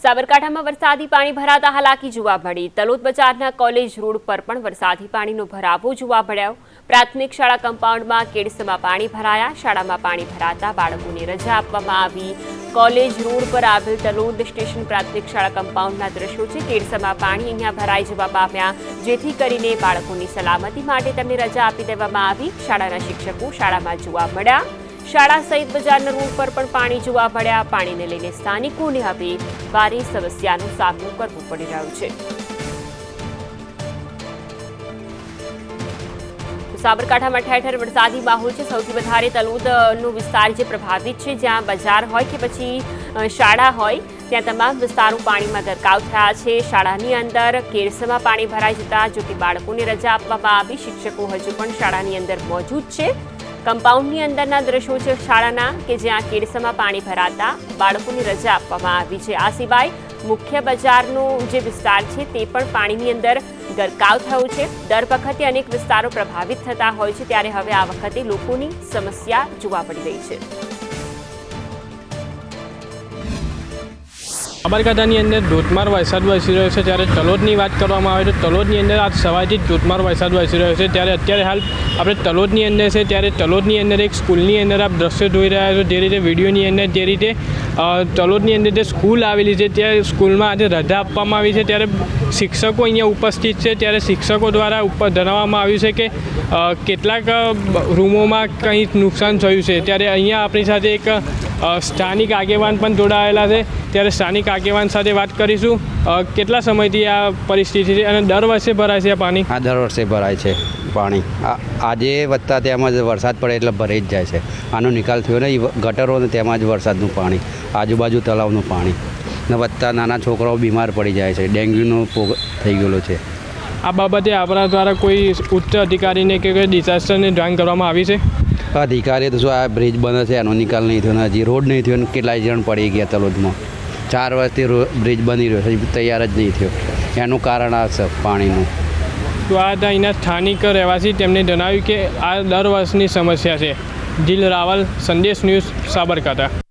સાબરકાંઠામાં વરસાદી પાણી ભરાતા હાલાકી જોવા મળી. તલોદ બજારના કોલેજ રોડ પર પણ વરસાદી પાણીનો ભરાવો જોવા મળ્યો. પ્રાથમિક શાળા કમ્પાઉન્ડમાં કેડસમાં પાણી ભરાયા. શાળામાં પાણી ભરાતા બાળકોને રજા આપવામાં આવી. કોલેજ રોડ પર આવેલ તલોદ સ્ટેશન પ્રાથમિક શાળા કમ્પાઉન્ડના દ્રશ્યો છે. કેડસમાં પાણી અહીંયા ભરાઈ જવા પામ્યા. જેથી કરીને બાળકોની સલામતી માટે તેમને રજા આપી દેવામાં આવી. શાળાના શિક્ષકો શાળામાં જોવા મળ્યા. શાળા સહિત બજારના રોડ પર પણ પાણી જોવા મળ્યા. પાણીને લઈને સ્થાનિકોને હવે ભારે સમસ્યાનો સામનો કરવો પડી રહ્યો છે. સાબરકાંઠામાં ઠેર ઠેર વરસાદી માહોલ છે. સૌથી વધારે તલોદનો વિસ્તાર જે પ્રભાવિત છે, જ્યાં બજાર હોય કે પછી શાળા હોય, ત્યાં તમામ વિસ્તારો પાણીમાં ગરકાવ થયા છે. શાળાની અંદર કેરસમાં પાણી ભરાઈ જતા જો કે બાળકોને રજા આપવામાં આવી. શિક્ષકો હજુ પણ શાળાની અંદર મોજૂદ છે. કમ્પાઉન્ડની અંદરના દ્રશ્યો છે શાળાના કે જ્યાં કેડસમાં પાણી ભરાતા બાળકોની રજા આપવામાં આવી છે. આ સિવાય મુખ્ય બજારનો જે વિસ્તાર છે તે પણ પાણીની અંદર ગરકાવ થયો છે. દર વખતે અનેક વિસ્તારો પ્રભાવિત થતા હોય છે. ત્યારે હવે આ વખતે લોકોની સમસ્યા જોવા મળી રહી છે. સાબરકાંઠાની અંદર ધોધમાર વરસાદ વરસી રહ્યો છે. ત્યારે તલોદની વાત કરવામાં આવે તો તલોદની અંદર આજ સવારથી ધોધમાર વરસાદ વરસી રહ્યો છે. ત્યારે અત્યારે હાલ આપણે તલોદની અંદર છે, ત્યારે તલોદની અંદર એક સ્કૂલની અંદર આપ દ્રશ્ય જોઈ રહ્યા છો. જે રીતે વિડીયોની અંદર જે રીતે તલોદની અંદર જે સ્કૂલ આવેલી છે ત્યાં સ્કૂલમાં આજે રજા આપવામાં આવી છે. ત્યારે શિક્ષકો અહીંયા ઉપસ્થિત છે. ત્યારે શિક્ષકો દ્વારા ઉપર જણાવવામાં આવ્યું છે કે કેટલાક રૂમોમાં કંઈ નુકસાન થયું છે. ત્યારે અહીંયા આપણી સાથે એક સ્થાનિક આગેવાન પણ જોડાયેલા છે. ત્યારે સ્થાનિક આગેવાન સાથે વાત કરીશું. કેટલા સમયથી આ પરિસ્થિતિ છે અને દર વર્ષે ભરાય છે આ પાણી? આ દર વર્ષે ભરાય છે પાણી. આજે વધતા તેમાં જ વરસાદ પડે એટલે ભરાઈ જ જાય છે. આનો નિકાલ થયો નહીં ગટરો ને તેમાં જ વરસાદનું પાણી આજુબાજુ તળાવનું પાણી. ને વધતા નાના છોકરાઓ બીમાર પડી જાય છે. ડેન્ગ્યુનો ભોગ થઈ ગયેલો છે. આ બાબતે આપણા દ્વારા કોઈ ઉચ્ચ અધિકારીને કે કોઈ ડિઝાસ્ટરને જાણ કરવામાં આવી છે? અધિકારી તો શું આ બ્રિજ બંધ છે એનો નિકાલ નહીં થયો હજી રોડ નહીં થયો ને કેટલાય જણ પડી ગયા તલોદમાં ચાર વર્ષથી બ્રિજ બની રહ્યો છે તૈયાર જ નહીં થયો. એનું કારણ આ છે પાણીનું. તો આ હતા અહીંના સ્થાનિક રહેવાસી, તેમણે જણાવ્યું કે આ દર વર્ષની સમસ્યા છે. જીલ રાવલ, સંદેશ ન્યૂઝ, સાબરકાંઠા.